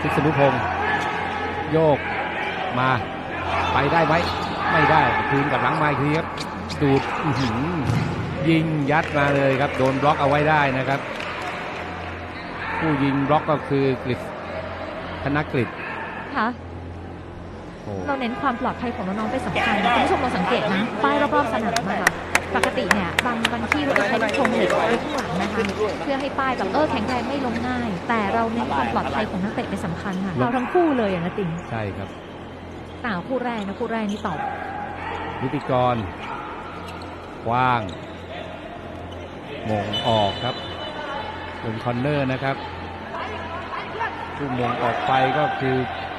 พิษณุพงศ์โยกมา ไปได้ไหมไม่ได้คืนกับหลังไม้ทีครับดูดอื้อหือยิงยัดมาเลยครับ โดนบล็อกเอาไว้ได้นะครับ ผู้ยิงบล็อกก็คือกฤษธนกฤษค่ะโอ้เราเน้นความปลอดภัยของน้องๆเป็นสำคัญคุณผู้ชมเราสังเกตนะป้ายรอบๆสนามอะค่ะ ที่เราจะใช้ลูกธงเหล็กไว้ข้างหลังนะคะเพื่อให้ป้ายแบบเออแข็งแรงไม่ล้มง่าย แต่เราเน้นความปลอดภัยของนักเตะเป็นสำคัญค่ะเราทั้งคู่เลยอะนะติงใช่ครับต่างคู่แรกนะคู่แรกนี่ตอบนิติกรกว้างมงออกครับเป็นคอนเนอร์นะครับผู้มงออกไปก็คือ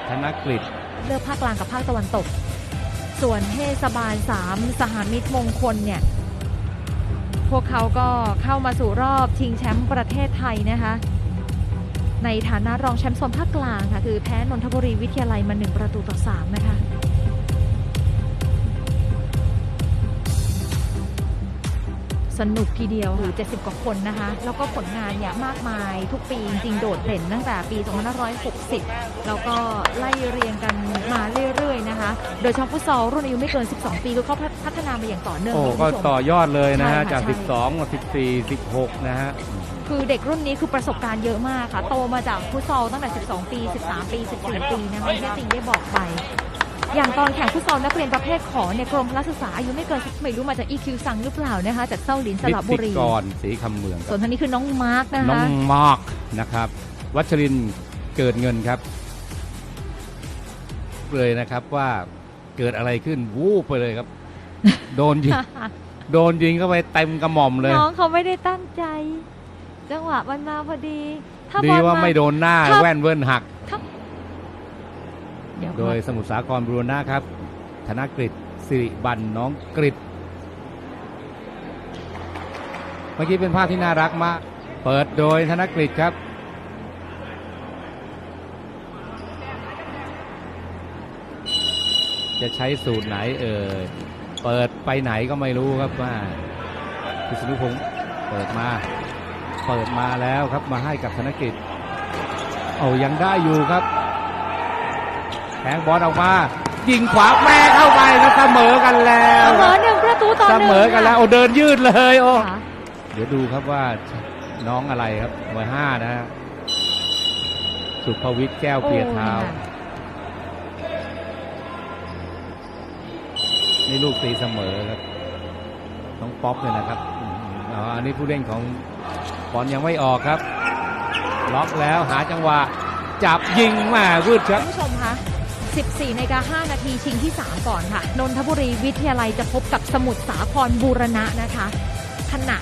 ธนกฤษเลือกภาคกลางกับภาคตะวันตก ส่วนเทศบาล 3 สหมิตรมงคลเนี่ย พวกเขาก็เข้ามาสู่รอบชิงแชมป์ประเทศไทยนะคะ ในฐานะรองแชมป์โซนภาคกลางค่ะคือแพ้นนทบุรีวิทยาลัยมา1ประตูต่อ3นะคะสนุกทีเดียวคือ70 กว่าคนนะคะ แล้วก็ผลงานเนี่ยมากมายทุกปีจริงโดดเด่นตั้งแต่ปี 2560 แล้วก็ โดยเฉพาะฟุตซอลรุ่นอายุไม่เกิน 12 ปีก็เขาพัฒนามาอย่างต่อเนื่องโอ้คุณก็ผู้ชม ต่อยอดเลยนะฮะ ใช่ค่ะจาก ใช่ 12มา14 16 นะฮะ คือเด็กรุ่นนี้คือประสบการณ์เยอะมากค่ะ โตมาจากฟุตซอลตั้งแต่ 12 ปี 13 ปี 14 ปีนะคะที่ติงได้บอกไป อย่างตอนแข่งฟุตซอลนักเรียนประเภทขอเนี่ยกรมพละศึกษาอายุไม่เกินไม่รู้มาจาก EQ สั่งหรือเปล่านะคะจากเส้าหลินสนิระบุติรี กรสีคำเมืองคส่รัวนบทางนี้คือน้องมาร์กนะน้อคะ งมาร์กนะครับ วัชรินทร์เกิดเงินครับ เลยนะครับว่าเกิดอะไรขึ้นวูบไปเลยครับ โดนยิงโดนยิงเข้าไปเต็มกระหม่อมเลย น้องเขาไม่ได้ตั้งใจ จังหวะมันมาพอดี ถ้าดีบอลว่าไม่โดนหน้าถ้าแว่นเวินหักเดี๋ยวโดยสมุทรสาครบรูนะครับ ธนกฤษสิริบันน้องกฤษเมื่อกี้เป็นภาพที่น่ารักมาก เปิดโดยธนกฤษครับ จะใช้สูตรไหนเอ่ยเปิดไปไหนก็ไม่รู้ครับว่าพิษณุพงศ์เปิดมา เปิดมาแล้วครับมาให้กับธนกฤษเอายังได้อยู่ครับแทงบอลออกมายิงขวาแม่เข้าไปแล้วเสมอกันแล้วเสมอหนึ่งประตูต่อหเสนึ่งมอกันแล้วโอ้เดินยืดเลยโอ้ค่ะเดี๋ยวดูครับว่าน้องอะไรครับเบอร์ห้านะฮะสุภวิทย์แก้วเปียเท้า นี่ลูกตีเสมอครับต้องป๊อปเลยนะครับอ๋ออันนี้ผู้เล่นของบอลยังไม่ออกครับ ล็อกแล้วหาจังหวะ จับยิงมาวืดครับคุณผู้ชมคะ14นาฬิกา5นาทีชิงที่ 3 ก่อนค่ะ นนทบุรีวิทยาลัยจะพบกับสมุทรสาครบูรณะนะคะขณะ